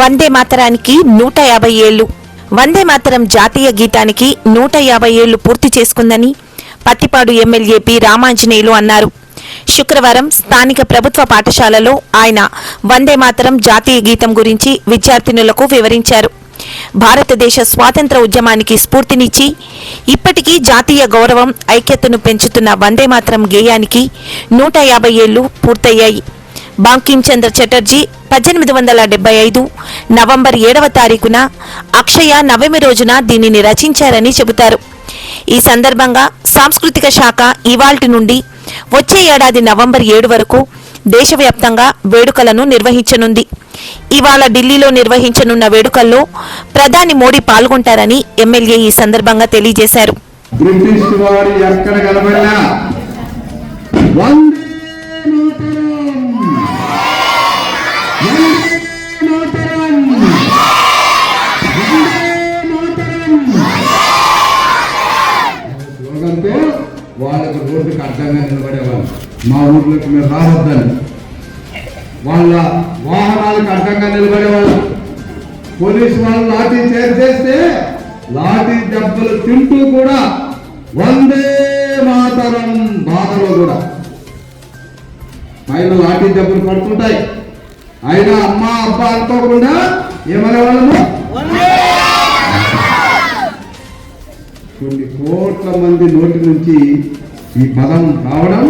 వందే మాతరానికి నూట యాభై ఏళ్ళు వందే మాతరం జాతీయ గీతానికి నూట యాభై ఏళ్ళు పూర్తి చేసుకుందని పత్తిపాడు ఎమ్మెల్యే పి. రామాంజనేయులు అన్నారు. శుక్రవారం స్థానిక ప్రభుత్వ పాఠశాలలో ఆయన వందే మాతరం జాతీయ గీతం గురించి విద్యార్థినులకు వివరించారు. భారతదేశ స్వాతంత్ర ఉద్యమానికి స్ఫూర్తినిచ్చి ఇప్పటికీ జాతీయ గౌరవం ఐక్యతను పెంచుతున్న వందే మాతరం గేయానికి నూట యాభై ఏళ్ళు పూర్తయ్యాయి. బాంకిం చంద్ర చటర్జీ పద్దెనిమిది వందల డెబ్బై ఐదు నవంబర్ ఏడవ తారీఖున అక్షయ నవమి రోజున దీనిని రచించారని చెబుతారు. ఈ సందర్భంగా సాంస్కృతిక శాఖ ఇవాల్టి నుండి వచ్చే ఏడాది నవంబర్ ఏడు వరకు దేశవ్యాప్తంగా వేడుకలను నిర్వహించనుంది. ఇవాళ ఢిల్లీలో నిర్వహించనున్న వేడుకల్లో ప్రధాని మోడీ పాల్గొంటారని ఎమ్మెల్యే ఈ సందర్భంగా తెలియజేశారు. బ్రిటిష్ వారు ఎక్కడ కనబడినా వందే మాతరం! వందే మాతరం! స్లోగన్తో వాళ్ళకు రోడ్డుకి అడ్డంగా నిలబడేవాళ్ళు. మా ఊర్లోకి మీరు రావద్దని. వాళ్ళ వాహనాలకు అడ్డంగా నిలబడేవాళ్ళు. పోలీసు వాళ్ళు లాఠీ చేర్ చేస్తే లాఠీ దెబ్బలు తింటూ కూడా వందే మాతరం బాధలో కూడా. పైన లాఠీ దెబ్బలు పడుతుంటాయి. అయినా అమ్మ అబ్బా అనుకోకుండా ఏమనే వాళ్ళము? కొన్ని కోట్ల మంది నోటి నుంచి ఈ పదం రావడం